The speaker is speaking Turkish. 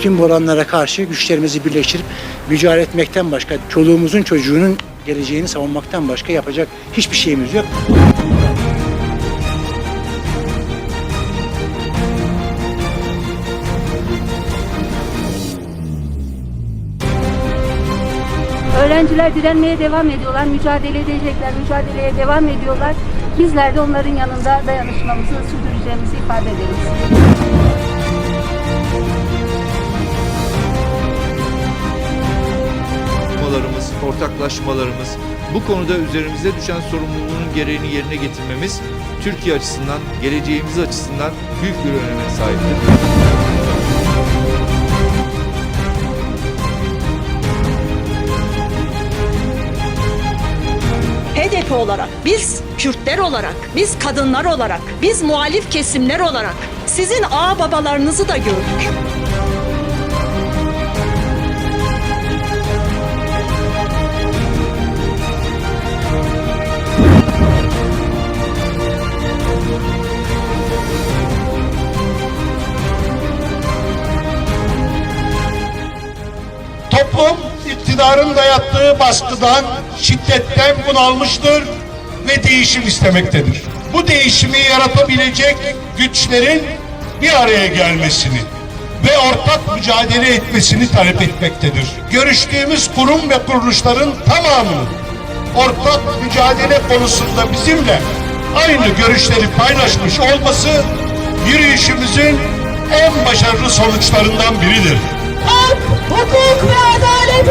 Tüm bu olanlara karşı güçlerimizi birleştirip mücadele etmekten başka, çoluğumuzun çocuğunun geleceğini savunmaktan başka yapacak hiçbir şeyimiz yok. Öğrenciler direnmeye devam ediyorlar, mücadele edecekler, mücadeleye devam ediyorlar. Bizler de onların yanında dayanışmamızı sürdüreceğimizi ifade ederiz. Ortaklaşmalarımız, bu konuda üzerimize düşen sorumluluğun gereğini yerine getirmemiz Türkiye açısından, geleceğimiz açısından büyük bir öneme sahiptir. HDP olarak, biz Kürtler olarak, biz kadınlar olarak, biz muhalif kesimler olarak sizin ağ babalarınızı da gördük. Toplum iktidarın dayattığı baskıdan, şiddetten bunalmıştır ve değişim istemektedir. Bu değişimi yaratabilecek güçlerin bir araya gelmesini ve ortak mücadele etmesini talep etmektedir. Görüştüğümüz kurum ve kuruluşların tamamının ortak mücadele konusunda bizimle aynı görüşleri paylaşmış olması yürüyüşümüzün en başarılı sonuçlarından biridir. Hak, hukuk ve adalet